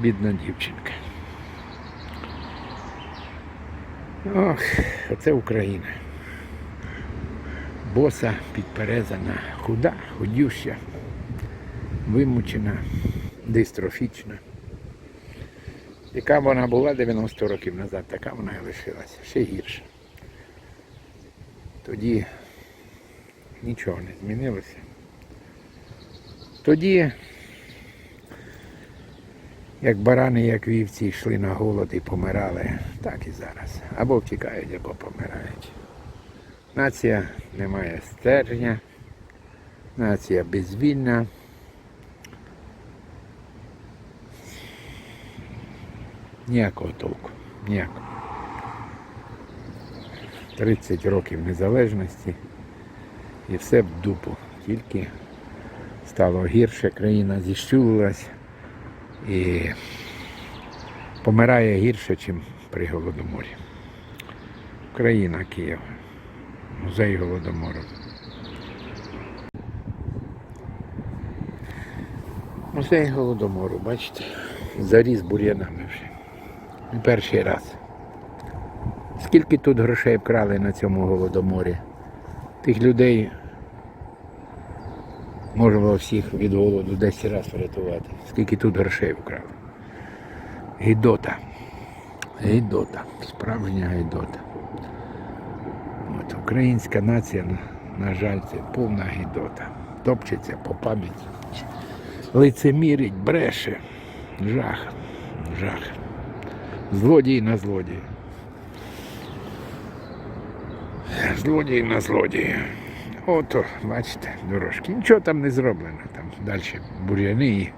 Бідна дівчинка. Ох, оце Україна. Боса, підперезана, худа, худюща, вимучена, дистрофічна. Яка вона була 90 років назад, така вона і лишилася, ще гірше. Тоді нічого не змінилося. Тоді, як барани, як вівці йшли на голод і помирали, так і зараз. Або втікають, або помирають. Нація не має стерження, нація безвільна. Ніякого толку. Ніякого. 30 років незалежності і все в дупу. Тільки стало гірше, країна зіщулилась і помирає гірше, ніж при Голодоморі. Україна, Київ. Музей Голодомору. Музей Голодомору, бачите, заріс бур'янами вже. Перший раз. Скільки тут грошей вкрали на цьому голодоморі? Тих людей можемо всіх від голоду 10 разів врятувати. Скільки тут грошей вкрали. Гідота. Гідота. Справжня гідота. От, українська нація, на, жаль, це повна гідота. Топчеться по пам'яті. Лицемірить, бреше. Жах. Жах. Злодій на злодій. Злодій на злодій. Ото, бачите, дорожки. Нічого там не зроблено. Там далі бур'яни і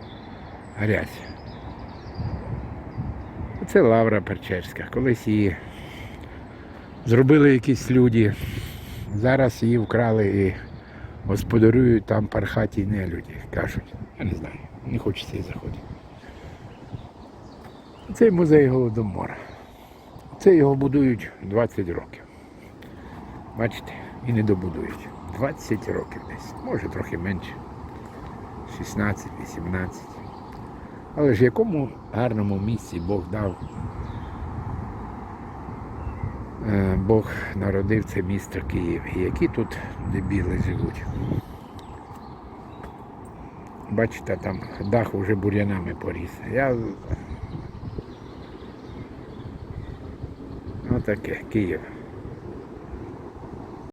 грязь. Це Лавра Перчерська. Колись її зробили якісь люди. Зараз її вкрали і господарюють там пархаті нелюді. Кажуть. Я не знаю, не хочеться і заходити. Цей музей Голодомора. Це його будують 20 років. Бачите, і не добудують. 20 років десь, може трохи менше. 16, 18. Але ж якому гарному місці Бог дав. е, Бог народив це місто Київ. І які тут дебіли живуть. Бачите, там дах вже бур'янами поріс. Я Отаке, Київ.